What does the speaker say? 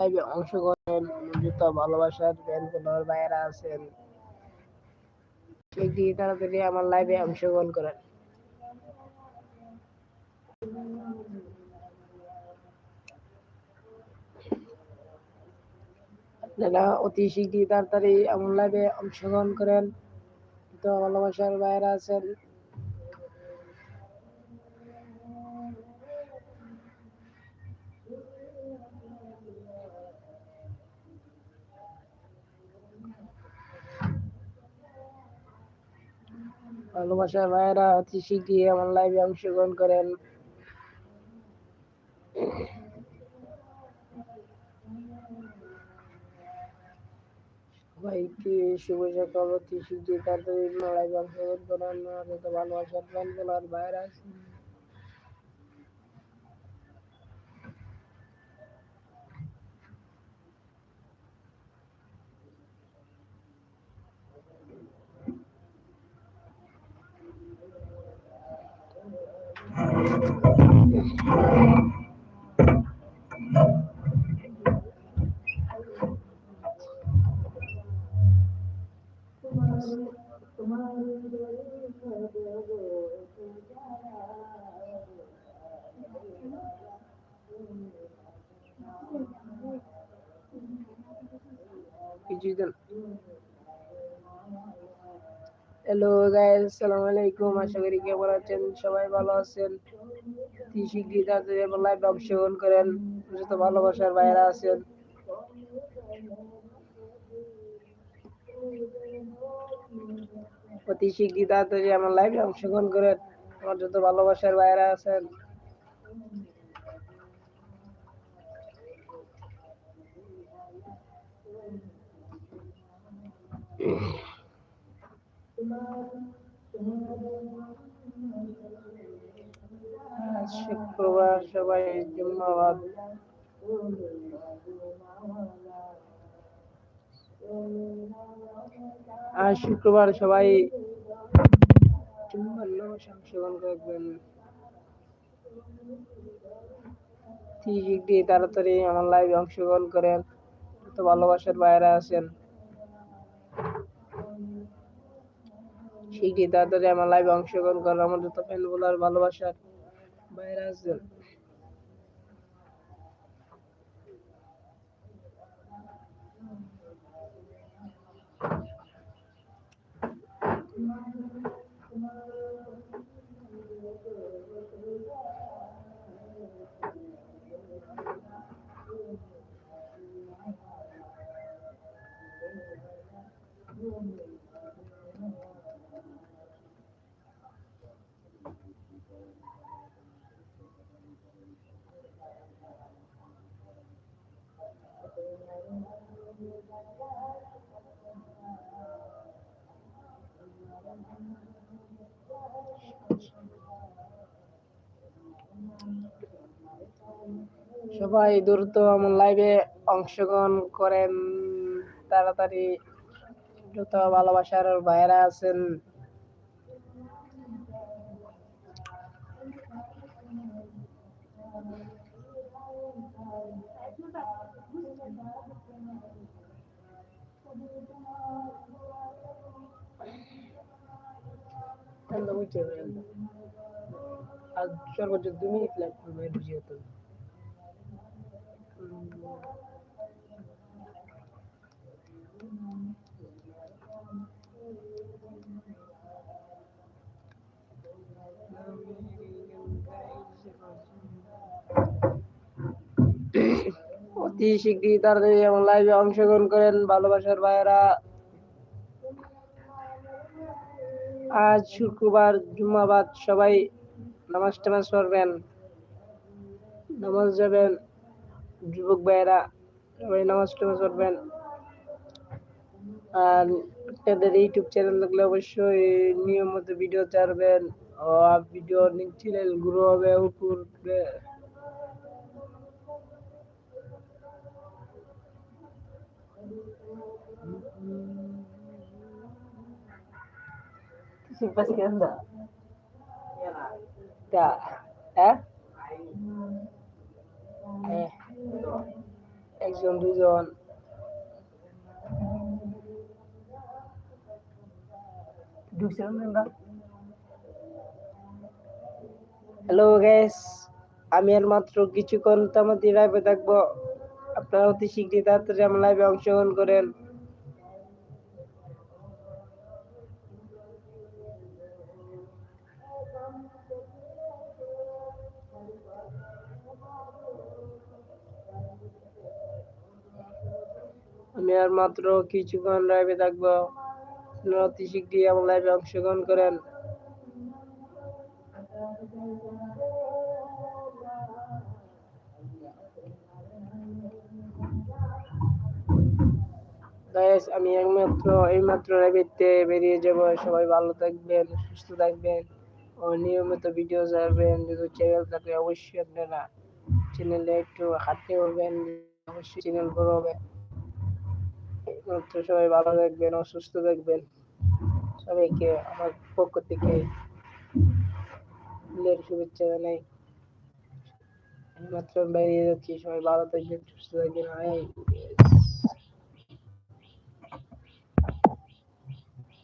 লাইভে অংশগ্রহণ যত ভালোবাসার ফলোয়ার ভাইয়েরা আছেন। সেটি তাড়াতাড়ি আমার লাইভে অংশগ্রহণ করেন। আপনারা অতি শীঘ্রই তাড়াতাড়ি আমার লাইভে অংশগ্রহণ করেন। তো ভালোবাসার ভাইয়েরা আছেন। ভালোবাসার ভাইয়েরা অতি শীঘ্রই আমার লাইভে অংশগ্রহণ করেন। ভাইকে শুভ সকাল, অতি শীঘ্রই তাড়াতাড়ি লাইভে অংশগ্রহণ করেন। যত ভালোবাসার ফ্যান ফলোয়ার আছেন হ্যালো গাইস আসসালামু আলাইকুম আশা করি কেমন আছেন সবাই ভালো আছেন তাড়াতাড়ি আমার লাইভে অংশগ্রহণ করেন যত ভালোবাসার বাইরে আছেন অতি শীঘ্রই তাড়াতাড়ি আমার লাইভে অংশগ্রহণ করেন আমার যত ভালোবাসার বাইরে আছেন শুক্রবার সবাই শুক্রবার সবাই জুম্মার করবেন। তাড়াতাড়ি আমার লাইভে অংশগ্রহণ করেন। ভালোবাসার বাইরে আছেন। শিগগিরই তাড়াতাড়ি আমার লাইভে অংশগ্রহণ করেন আমার যত ফ্যান বলার ভালোবাসার বাইরে আছেন সবাই দ্রুত আমার লাইভে অংশগ্রহণ করেন, তাড়াতাড়ি যত ভালোবাসার ভাইয়েরা আছেন। সর্বোচ্চ দু মিনিট লাগবে বুঝিয়ে তো অতি শীঘ্রই তাড়াতাড়ি আমার লাইভে অংশগ্রহণ করেন ভালোবাসার ভাইয়েরা। আজ শুক্রবার জুম্মাবাদ, সবাই নামাজ টামাজ পড়বেন। নামাজ যাবেন, যুবক ভাইয়েরা, সবাই নামাজ টামাজ পড়বেন। আর আপনাদের ইউটিউব চ্যানেল থাকলে অবশ্যই নিয়ম মতো ভিডিও ছাড়বেন। ভিডিও চ্যানেল গ্রো হবে, উপরে Simpas ka anda. Da. Eh? Eh. একজন দুজন ঢুকছিলাম না আমরা হ্যালো গ্যাস আমি আর মাত্র কিছুক্ষণ তামাতি লাইভে থাকব আপনারা অতি শীঘ্রই তাড়াতাড়ি আমার লাইভে অংশগ্রহণ করেন আমি আর মাত্র কিছুক্ষণ লাইভে থাকব। অতি শীঘ্রই আমার লাইভে অংশগ্রহণ করেন। আমি একমাত্র, এইমাত্র লাইভেতে বেরিয়ে যাব। সবাই ভালো থাকবেন, সুস্থ থাকবেন ও নিয়মিত ভিডিও যাবেন যদি চ্যানেল থাকে, অবশ্যই আপনারা চ্যানেলে একটু হাতে উঠবেন অবশ্যই চ্যানেল বড় হবে। সবাই ভালো থাকবেন ও সুস্থ থাকবেন। সবাইকে আমার পক্ষ থেকে শুভেচ্ছা জানাই। মাত্র বেরিয়ে যাচ্ছি, সবাই ভালো থাকবেন, সুস্থ থাকবেন।